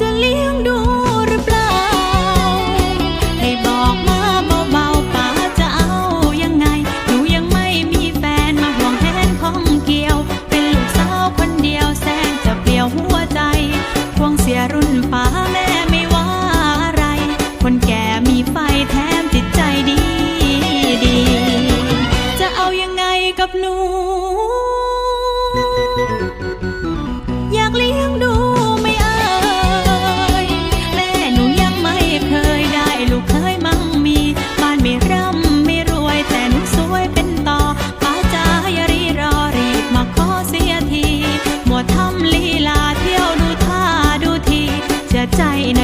จะเลี้ยงดูหรือเปล่า ให้บอกมาเบาๆป๋าจะเอายังไง หนูยังไม่มีแฟนมาห่วงแทนของเกี่ยว เป็นลูกสาวคนเดียวแสนจะเปลี่ยวหัวใจควงเสียรุ่นป๋าแม่ไม่ว่าอะไร คนแก่มีไฟแถมจิตใจดีดี จะเอายังไงกับหนู ใจ